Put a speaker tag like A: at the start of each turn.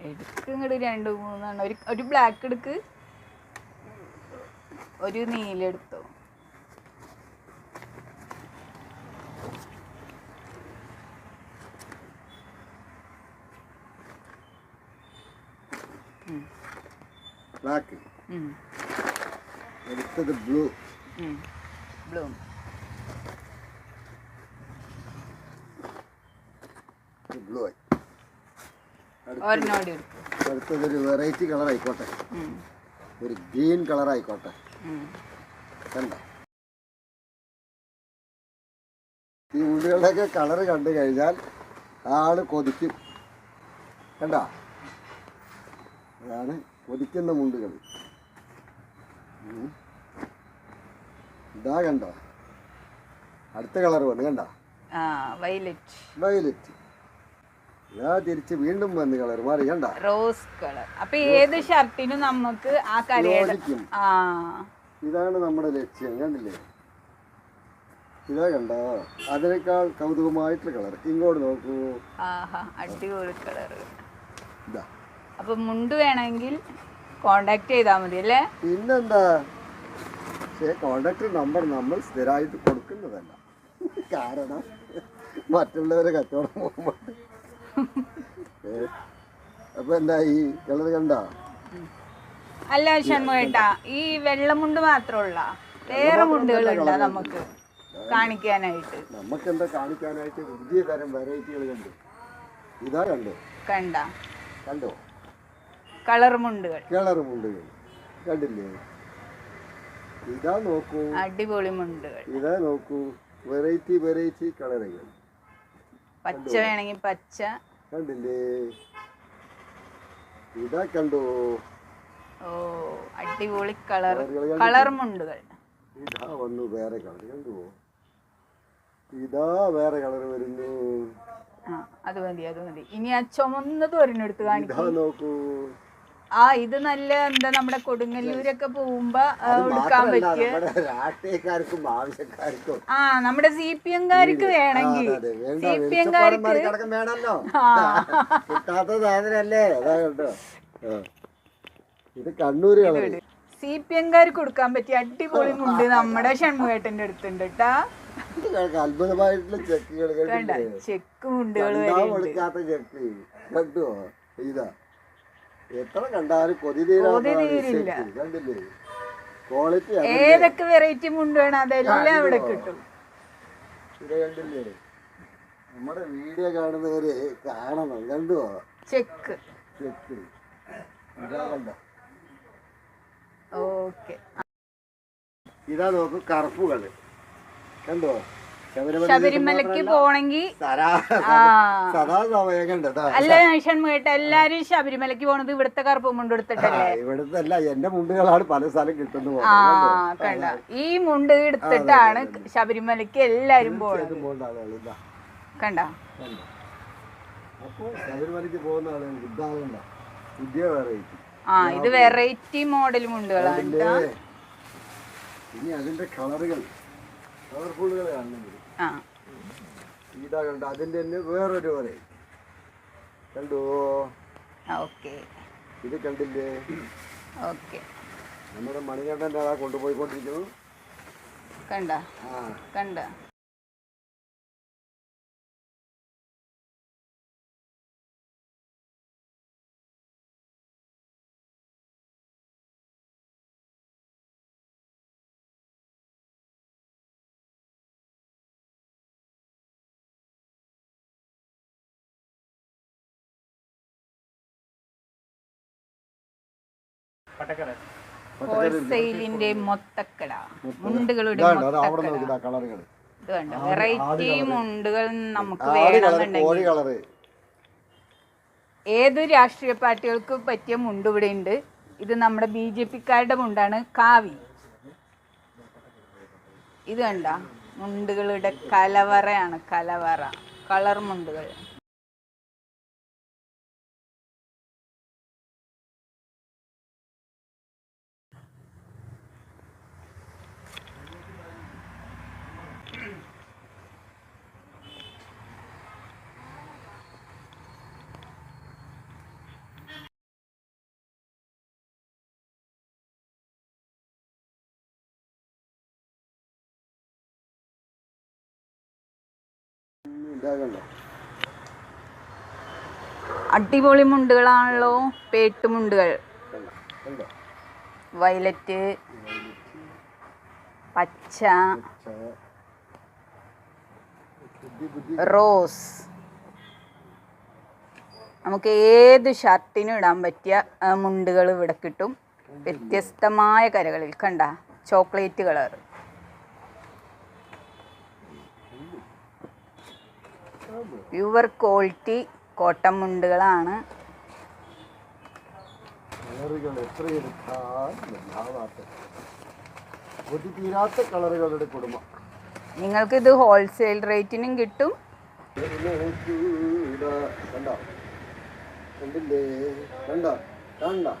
A: എടുക്ക് ഇങ്ങോട്ട് രണ്ട് മൂന്നെണ്ണം. ഒരു ഒരു ബ്ലാക്ക് എടുക്ക്. ഒരു നീല എടുത്തോ.
B: ബ്ലാക്ക്
A: ഉം.
B: അടുത്തത് ബ്ലൂ.
A: ബ്ലൂ
B: ബ്ലൂ ആയി അടുത്തതൊരു വെറൈറ്റി കളർ ആയിക്കോട്ടെ. ഒരു ഗ്രീൻ കളർ ആയിക്കോട്ടെ. കണ്ട? ഈ ഉള്ളികളുടെയൊക്കെ കളർ കണ്ടു കഴിഞ്ഞാൽ ആൾ കൊതിക്കും. കണ്ട? അതാണ് കൊതിക്കുന്ന മുണ്ടുകൾ ഇതാ കണ്ടോ? അടുത്ത കളർ വന്ന് കണ്ടോ?
A: ആ വൈലറ്റ്
B: വയലറ്റ് ഇതാ തിരിച്ച് വീണ്ടും വന്ന് കളർ മാറി കണ്ട?
A: റോസ് കളർ അപ്പൊ ഏത് ഷർട്ടിനും നമുക്ക് ആ കരയുടെ ആ.
B: ഇതാണ് നമ്മുടെ ലക്ഷ്യം കണ്ടില്ലേ? ഇതാ കണ്ടോ? അതിനേക്കാൾ കൗതുകമായിട്ടുള്ള കളർ. ഇങ്ങോട്ട് നോക്കൂ.
A: അടിപൊളി കളർ
B: ഇതാ.
A: അപ്പൊ മുണ്ട് വേണമെങ്കിൽ കോണ്ടാക്ട് ചെയ്താൽ മതി അല്ലേ?
B: പിന്നെന്താ? പക്ഷേ കോണ്ടാക്ട് നമ്പർ നമ്മൾ സ്ഥിരമായിട്ട് കൊടുക്കുന്നതല്ല. കാരണം മറ്റുള്ളവരെ കച്ചവടം പോകുമ്പോൾ അപ്പൊ എന്താ ഈ കളർ കണ്ട?
A: അല്ല ഷൺമുഖേട്ടാ ഈ വെള്ളമുണ്ട് മാത്രമുള്ള വേറെ മുണ്ടുകളുണ്ടോ നമുക്ക് കാണിക്കാനായിട്ട്.
B: നമുക്ക് എന്താ കാണിക്കാനായിട്ട് പുതിയ തരം വെറൈറ്റികൾ കണ്ടു? ഇതാ കണ്ടോ.
A: കണ്ട.
B: കണ്ടോ?
A: കളർ മുണ്ടുകൾ.
B: കളർ മുണ്ടുകൾ. കണ്ടില്ലേ? ഇതാ നോക്കൂ.
A: അടിപൊളി മുണ്ടുകൾ.
B: ഇതാ നോക്കൂ. വെറൈറ്റി വെറൈറ്റി കളറുകൾ.
A: പച്ച വേണമെങ്കിൽ പച്ച.
B: കണ്ടില്ലേ? ഇതാ കണ്ടോ.
A: ഓ അടിപൊളി കളർ. കളർ മുണ്ടുകൾ.
B: ഇതാ വന്നു വേറെ കളർ കണ്ടുവോ ഇതാ വേറെ കളർ വരുന്നു.
A: അത് മതി അത് മതി. ഇനി ആ ചുമന്നത് ഒരെണ്ണെടുത്ത് കാണിക്കും.
B: നോക്കൂ.
A: ആ ഇത് നല്ല എന്താ നമ്മുടെ കൊടുങ്ങല്ലൂരൊക്കെ പോകുമ്പോ
B: മാത്രമല്ല
A: പറ്റിയ
B: രാഷ്ട്രീയക്കാർക്കും ആവശ്യക്കാർക്കും.
A: ആ നമ്മുടെ സി പി എംകാർക്ക് വേണമെങ്കിൽ. സി പി എംകാർക്ക്
B: വേണമല്ലോ കിട്ടാത്ത സാധനല്ലേ. ഇത് കണ്ണൂര്
A: സി പി എംകാർക്ക് കൊടുക്കാൻ പറ്റിയ അടിപൊളി മുണ്ട് നമ്മുടെ ഷൺമുഖേട്ടന്റെ അടുത്തുണ്ട് കേട്ടാ
B: അത്ഭുതമായിട്ടുള്ള ചെക്കുകൾ
A: ചെക്ക് മുണ്ടുകൾ
B: കണ്ടോ? ഇതാ. എത്ര കണ്ടാലും കൊതി
A: തീരില്ല.
B: ക്വാളിറ്റി
A: ഏതൊക്കെ വെറൈറ്റി മുണ്ട് വേണം അതെല്ലാം ഇവിടെ കിട്ടും.
B: ഇത് കണ്ടില്ലേ? നമ്മുടെ വീഡിയോ കാണുന്നവര് കാണണം
A: ചെക്ക്
B: ചെക്ക് ഇതാ കണ്ടോ?
A: ഓക്കെ
B: ഇതാ നോക്കൂ കറുപ്പുകൾ. കണ്ടോ
A: ശബരിമലക്ക് പോണെങ്കിൽ അല്ല ഷൺമുഖേട്ട എല്ലാരും ശബരിമലക്ക് പോണത് ഇവിടുത്തെ കറുപ്പ് മുണ്ട് എടുത്തിട്ടല്ലേ?
B: ഇവിടുത്തെ അല്ല എന്റെ മുണ്ടുകളാണ് പല സ്ഥലം കിട്ടുന്നു
A: ആ കണ്ട? ഈ മുണ്ട് എടുത്തിട്ടാണ് ശബരിമലക്ക് എല്ലാരും പോണത്. കണ്ട?
B: അപ്പോൾ ശബരിമലയ്ക്ക് പോകുന്ന ആളുകൾ ഇതാകണ്ട. പുതിയ വെറൈറ്റി
A: ആ ഇത് വെറൈറ്റി മോഡൽ മുണ്ടുകളാണ്.
B: ഇനി അതിന്റെ കളറുകൾ കളർഫുള്ളുകൾ
A: ആ
B: ഇതാ കണ്ട അതിന്റെ തന്നെ വേറൊരു വെറൈറ്റി കണ്ടോ?
A: ഓക്കെ.
B: ഇത് കണ്ടില്ലേ?
A: ഓക്കെ.
B: നമ്മുടെ മണികണ്ഠന്റെ കൊണ്ടുപോയിക്കൊണ്ടിരിക്കുന്നു.
A: കണ്ട. കണ്ട. ഹോൾസെയിലിന്റെ മൊത്തക്കട. മുണ്ടുകളുടെ ഇത് കണ്ട? വെറൈറ്റി മുണ്ടുകൾ നമുക്ക് വേണമെന്നുണ്ടെങ്കിൽ ഏത് രാഷ്ട്രീയ പാർട്ടികൾക്ക് പറ്റിയ മുണ്ട് ഇവിടെ ഉണ്ട്. ഇത് നമ്മുടെ ബി ജെ പിക്കാരുടെ മുണ്ടാണ് കാവി. ഇത് കണ്ട? മുണ്ടുകളുടെ കലവറയാണ് കലവറ. കളർ മുണ്ടുകൾ. അടിപൊളി മുണ്ടുകളാണല്ലോ പേട്ടുമുണ്ടുകൾ വയലറ്റ് പച്ച റോസ്. നമുക്ക് ഏത് ഷർട്ടിനും ഇടാൻ പറ്റിയ മുണ്ടുകൾ ഇവിടെ കിട്ടും. വ്യത്യസ്തമായ കരകളിൽ കണ്ട? Chocolate colour pure quality cotton മുണ്ടുകളാണ്.
B: കളറുകളുടെ കുടുംബം.
A: നിങ്ങൾക്ക് ഇത് ഹോൾസെയിൽ റേറ്റിനും കിട്ടും?
B: കണ്ടോ?